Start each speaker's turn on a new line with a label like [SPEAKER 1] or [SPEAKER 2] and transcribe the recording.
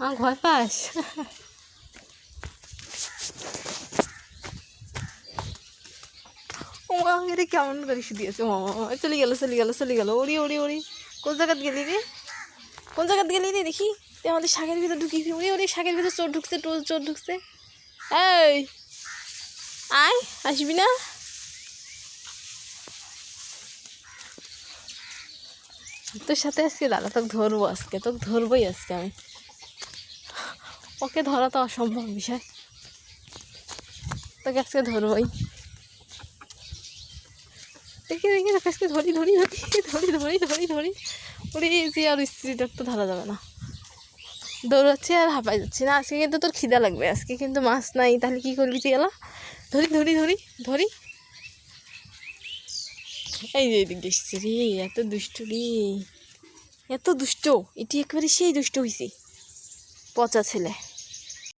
[SPEAKER 1] আমার ভয় পাস? ও মা এটা কেমন করিস দিয়েছে মামা চলে গেল চলে গেল চলে গেল। ওরি ওরি ওরি, কোন জায়গাত গেলি রে? কোন জায়গাত গেলি রে, দেখি? তুই আমাদের শাকের ভিতরে ঢুকি ওরে ওরে, শাকের ভিতরে চোর ঢুকছে টোর চোর ঢুকছে। এই, আয়, আসবি না? তোর সাথে আজকে দাদা, তোকে ধরবো আজকে, তোকে ধরবোই আজকে আমি। ওকে ধরা তো অসম্ভব বিষয়। তোকে আজকে ধরবোই। দেখি দেখি, তোকে আজকে ধরি ধরি ধরি ধরি ধরি ধরি ধরি। ওরে যে আর স্ত্রীটার তো ধরা যাবে না। দৌড়াচ্ছি আর হাঁপাই যাচ্ছি না। আজকে কিন্তু তোর খিদা লাগবে। আজকে কিন্তু মাছ নাই। তাহলে কী করবি তুই এলা? ধরি ধরি ধরি ধরি। এই যে এদিক দেখছি রে, এত দুষ্ট রে এত দুষ্ট। এটি একবারে সেই দুষ্ট হয়েছে পচা ছেলে।